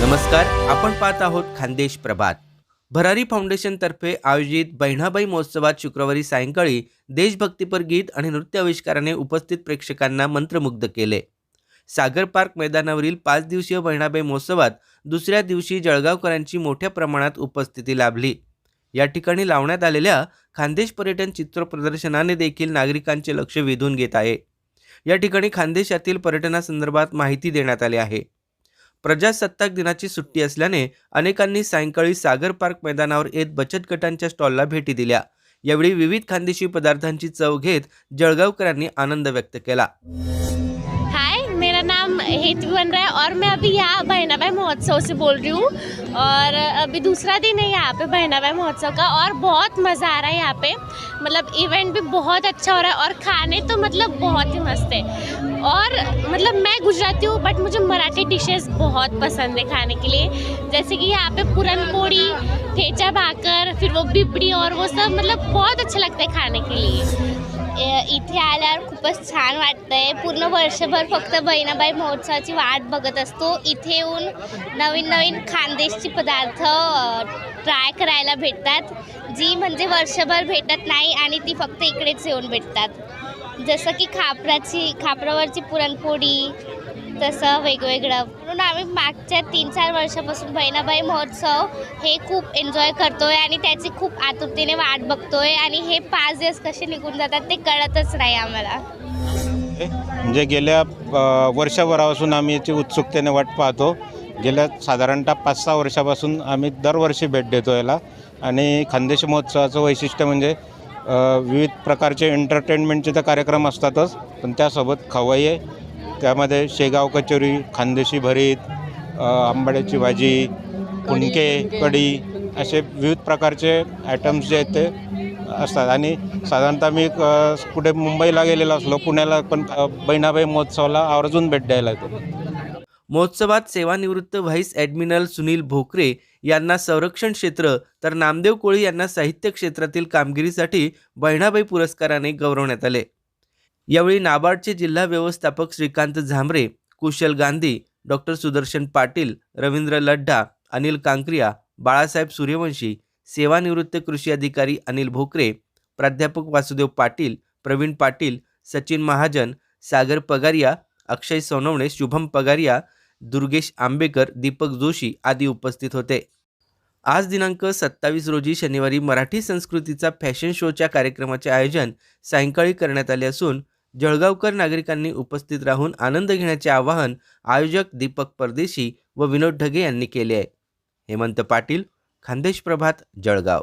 नमस्कार आपण पाहत आहोत खानदेश प्रभात. भरारी फाउंडेशनतर्फे आयोजित बहिणाबाई महोत्सवात शुक्रवारी सायंकाळी देशभक्तीपर गीत आणि नृत्य आविष्काराने उपस्थित प्रेक्षकांना मंत्रमुग्ध केले. सागर पार्क मैदानावरील पाच दिवसीय बहिणाबाई महोत्सवात दुसऱ्या दिवशी जळगावकरांची मोठ्या प्रमाणात उपस्थिती लाभली. या ठिकाणी लावण्यात आलेल्या खानदेश पर्यटन चित्र प्रदर्शनाने देखील नागरिकांचे लक्ष वेधून घेत आहे. या ठिकाणी खानदेशातील पर्यटनासंदर्भात माहिती देण्यात आली आहे. प्रजासत्ताक दिनाची सुट्टी असल्याने अनेकांनी सायंकाळी सागर पार्क मैदानावर येत बचत गटांच्या स्टॉलला भेटी दिल्या. यावेळी विविध खानदेशी पदार्थांची चव घेत जळगावकरांनी आनंद व्यक्त केला. हेतवी बन रहा है और मैं अभी यहाँ बहना भाई महोत्सव से बोल रही हूँ। और अभी दूसरा दिन है यहाँ पे बहना भाई महोत्सव का और बहुत मज़ा आ रहा है यहाँ पे। मतलब इवेंट भी बहुत अच्छा हो रहा है और खाने तो मतलब बहुत ही मस्त है। और मतलब मैं गुजराती हूँ बट मुझे मराठी डिशेस बहुत पसंद है खाने के लिए। जैसे कि यहाँ पे पूरन पोड़ी, ठेचा भाकर, फिर वो बिपड़ी और वो सब मतलब बहुत अच्छा लगता है खाने के लिए। इथे आल्यावर खूपच छान वाटतंय. पूर्ण वर्षभर फक्त बहिणाबाई महोत्सवाची वाट बघत असतो. इथे येऊन नवीन नवीन खानदेशची पदार्थ ट्राय करायला भेटतात. जी म्हणजे वर्षभर भेटत नाही आणि ती फक्त इकडेच येऊन भेटतात. जसं की खापराची खापरावरची पुरणपोळी तसं वेगवेगळं. म्हणून आम्ही मागच्या तीन चार वर्षापासून बहिणाबाई महोत्सव हे खूप एन्जॉय करतोय आणि त्याची खूप आतुरतेने वाट बघतो आहे आणि हे पाच दिवस कसे निघून जातात ते कळतच नाही आम्हाला. म्हणजे गेल्या वर्षभरापासून आम्ही याची उत्सुकतेने वाट पाहतो. गेल्या साधारणतः पाच सहा वर्षापासून आम्ही दरवर्षी भेट देतो याला. आणि खानदेश महोत्सवाचं वैशिष्ट्य म्हणजे विविध प्रकारचे एंटरटेनमेंटचे तर कार्यक्रम असतातच पण त्यासोबत खवय्ये आहे त्यामध्ये शेगाव कचोरी खानदेशी भरीत आंबाड्याची भाजी कुणके कढी असे विविध प्रकारचे आयटम्स जे आहेत ते असतात. आणि साधारणतः मी कुठे मुंबईला गेलेलो असलो पुण्याला पण बहिणाबाई महोत्सवाला आवर्जून भेट द्यायला येतो. महोत्सवात सेवानिवृत्त व्हाईस ॲडमिरल सुनील भोकरे यांना संरक्षण क्षेत्र तर नामदेव कोळी यांना साहित्य क्षेत्रातील कामगिरीसाठी बहिणाबाई पुरस्काराने गौरवण्यात आले. यावेळी नाबार्डचे जिल्हा व्यवस्थापक श्रीकांत झांबरे कुशल गांधी डॉक्टर सुदर्शन पाटील रवींद्र लड्डा अनिल कांक्रिया बाळासाहेब सूर्यवंशी सेवानिवृत्त कृषी अधिकारी अनिल भोकरे प्राध्यापक वासुदेव पाटील प्रवीण पाटील सचिन महाजन सागर पगारिया अक्षय सोनवणे शुभम पगारिया दुर्गेश आंबेकर दीपक जोशी आदी उपस्थित होते. आज दिनांक सत्तावीस रोजी शनिवारी मराठी संस्कृतीचा फॅशन शोच्या कार्यक्रमाचे आयोजन सायंकाळी करण्यात आले असून जळगावकर नागरिकांनी उपस्थित राहून आनंद घेण्याचे आवाहन आयोजक दीपक परदेशी व विनोद ढगे यांनी केले आहे. हेमंत पाटील खानदेश प्रभात जळगाव.